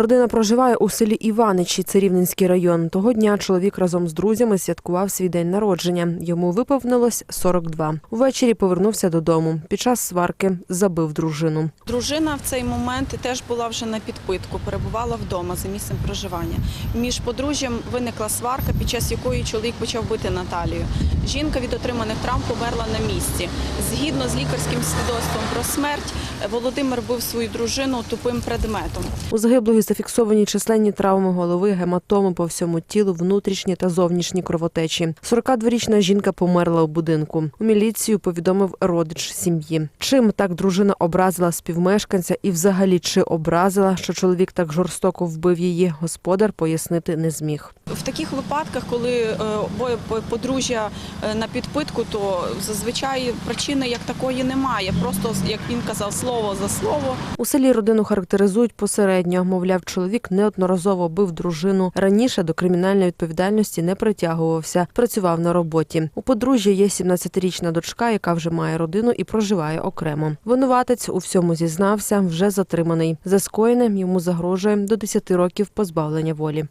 Родина проживає у селі Іваничі, це Рівненський район. Того дня чоловік разом з друзями святкував свій день народження. Йому виповнилось 42. Увечері повернувся додому. Під час сварки забив дружину. Дружина в цей момент теж була вже на підпитку, перебувала вдома за місцем проживання. Між подружжям виникла сварка, під час якої чоловік почав бити Наталію. Жінка від отриманих травм померла на місці. Згідно з лікарським свідоцтвом про смерть, Володимир бив свою дружину тупим предметом. У загиблої зафіксовані численні травми голови, гематоми по всьому тілу, внутрішні та зовнішні кровотечі. 42-річна жінка померла у будинку. У міліцію повідомив родич сім'ї. Чим так дружина образила співмешканця і взагалі чи образила, що чоловік так жорстоко вбив її, господар пояснити не зміг. В таких випадках, коли е, обоє подружжя е, на підпитку, то зазвичай причини як такої немає. Просто як він казав, слово за слово. У селі родину характеризують посередньо. Мовляв, чоловік неодноразово бив дружину. Раніше до кримінальної відповідальності не притягувався. Працював на роботі. У подружжя є 17-річна дочка, яка вже має родину і проживає окремо. Винуватець у всьому зізнався, вже затриманий. За скоєне йому загрожує до 10 років позбавлення волі.